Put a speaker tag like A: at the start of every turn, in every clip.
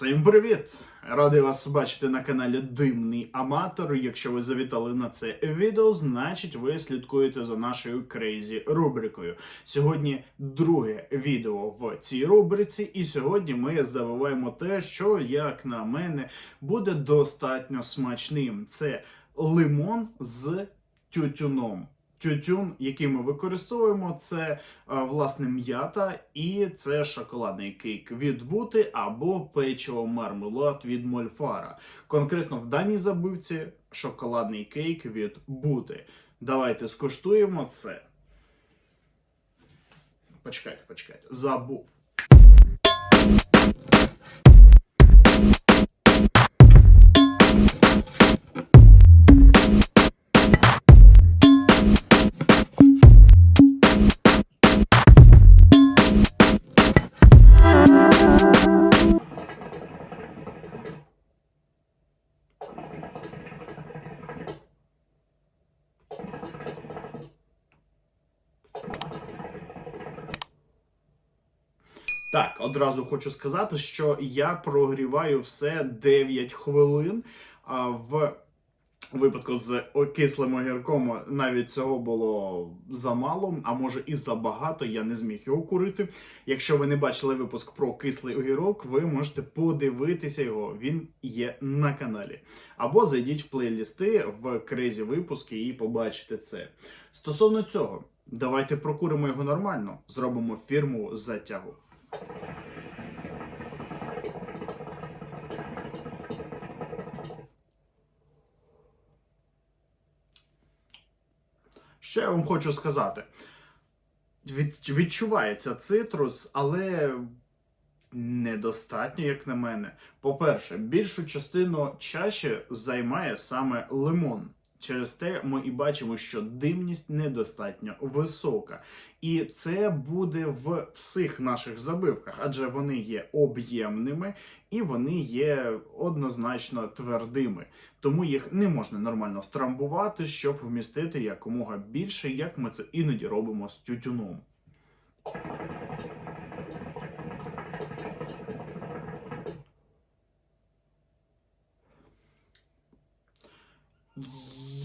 A: Всім привіт! Радий вас бачити на каналі Димний Аматор. Якщо ви завітали на це відео, значить ви слідкуєте за нашою крейзі рубрикою. Сьогодні друге відео в цій рубриці, і сьогодні ми здобуваємо те, що, як на мене, буде достатньо смачним. Це лимон з тютюном. Тютюн, який ми використовуємо, це власне м'ята і це шоколадний кейк від бути або печиво мармелад від мольфара. Конкретно в даній забивці шоколадний кейк від бути. Давайте скуштуємо це. Почекайте, почекайте. Забув. Так, одразу хочу сказати, що я прогріваю все 9 хвилин. А в випадку з кислим огірком навіть цього було замало, а може і забагато. Я не зміг його курити. Якщо ви не бачили випуск про кислий огірок, ви можете подивитися його. Він є на каналі. Або зайдіть в плейлісти в кризі випуски і побачите це. Стосовно цього, давайте прокуримо його нормально, зробимо фірму затягу. Що я вам хочу сказати? Від, відчувається цитрус, але недостатньо, як на мене. По-перше, більшу частину чаші займає саме лимон. Через те ми і бачимо, що димність недостатньо висока. І це буде в всіх наших забивках, адже вони є об'ємними і вони є однозначно твердими. Тому їх не можна нормально втрамбувати, щоб вмістити якомога більше, як ми це іноді робимо з тютюном.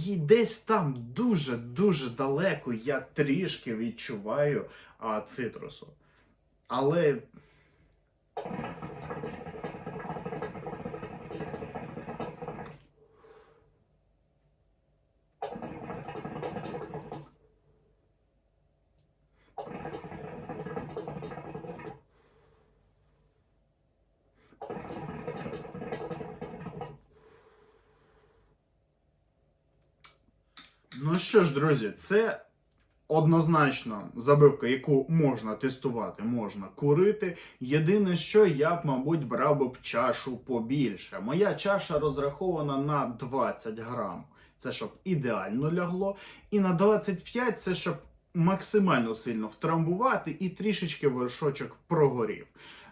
A: І десь там дуже-дуже далеко я трішки відчуваю а, цитрусу. Але. Ну що ж, друзі, це однозначно забивка, яку можна тестувати, можна курити. Єдине, що я б, мабуть, брав би б чашу побільше. Моя чаша розрахована на 20 грам. Це щоб ідеально лягло. І на 25 це щоб максимально сильно втрамбувати і трішечки вершочок прогорів.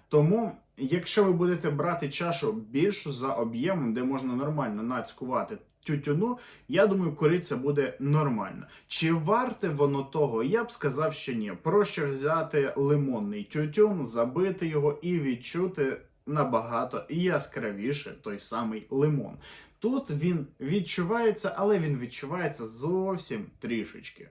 A: Тому, якщо ви будете брати чашу більшу за об'ємом, де можна нормально нацькувати тютюну, я думаю, куриця буде нормально. Чи варте воно того? Я б сказав, що ні. Проще взяти лимонний тютюн, забити його і відчути набагато яскравіше той самий лимон. Тут він відчувається, але він відчувається зовсім трішечки.